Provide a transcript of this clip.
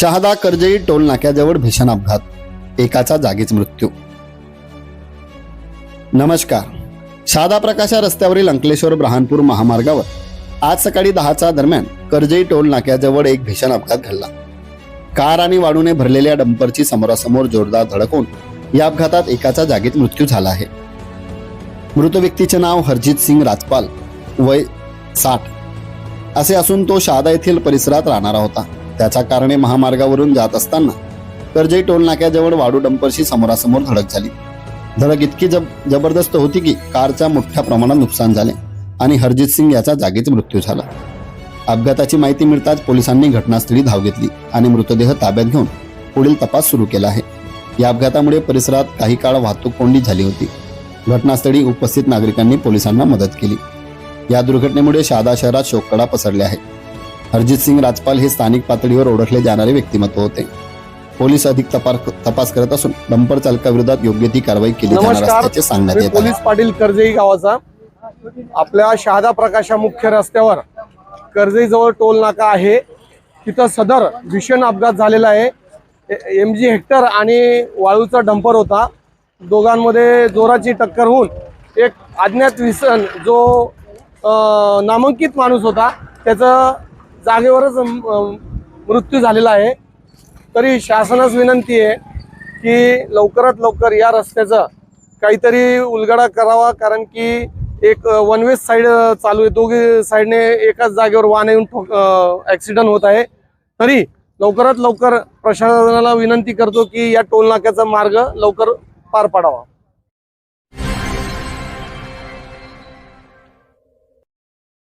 Shahada कर्जई toll नाक्याजवळ भीषण अपघात. एकाचा जागीच मृत्यू. नमस्कार. शहादा प्रकाशा रस्त्यावरील अंकलेश्वर ब्रहानपूर महामार्गावर आज सकाळी दहाच्या दरम्यान कर्जई टोल नाक्याजवळ एक भीषण अपघात घडला. कार आणि वाळूने भरलेल्या डंपरची समोरासमोर जोरदार धडक होऊन या अपघातात एकाचा जागीच मृत्यू झाला आहे. मृत व्यक्तीचे नाव हरजित सिंग राजपाल वय साठ. असे असून तो शहादा येथील परिसरात राहणारा होता. त्याच्या कारणे महामार्गावरून जात असताना कर्जई टोल नाक्याजवळ वाडू डंपरशी समोरासमोर धडक झाली. धडक इतकी जब जबरदस्त होती की कारच्या मोठ्या प्रमाणात नुकसान झाले आणि हरजित सिंग याचा जागीच मृत्यू झाला. अपघाताची माहिती मिळताच पोलिसांनी घटनास्थळी धाव घेतली आणि मृतदेह ताब्यात घेऊन पुढील तपास सुरू केला आहे. या अपघातामुळे परिसरात काही काळ वाहतूक कोंडी झाली होती. घटनास्थळी उपस्थित नागरिकांनी पोलिसांना मदत केली. या दुर्घटनेमुळे शहादा शहरात शोककडा पसरले आहे हरजित सिंग राजपाल हे स्थानिक पातळीवर ओळखले जाणारे व्यक्तिमत्व होते. पोलीस अधिक तपास तपास करत असून डंपर चालकाविरोधात योग्य ती कारवाई केली जाणार. असल्याचे सांगण्यात येत पोलीस पाटील कर्जई गावाचा. आपल्या शहादा प्रकाशा मुख्य रस्त्यावर कर्जई जवळ टोल नाका आहे. तिथं सदर भीषण अपघात झालेला आहे. एम जी हेक्टर आणि वाळूचा डंपर होता. दोघांमध्ये जोराची टक्कर होऊन एक अज्ञात विसन जो नामांकित माणूस होता त्याचा जागेवरच मृत्यू झालेला आहे. तरी शासनास विनंती आहे की लवकरात लवकर या रस्त्याचा काहीतरी उलगडा करावा कारण की एक वन वे साईड चालू आहे. दोघी साईडने एकाच जागेवर वाहन येऊन ठोक ॲक्सिडंट होत आहे. तरी लवकरात लवकर प्रशासनाला विनंती करतो की या टोल नाक्याचा मार्ग लवकर पार पाडावा.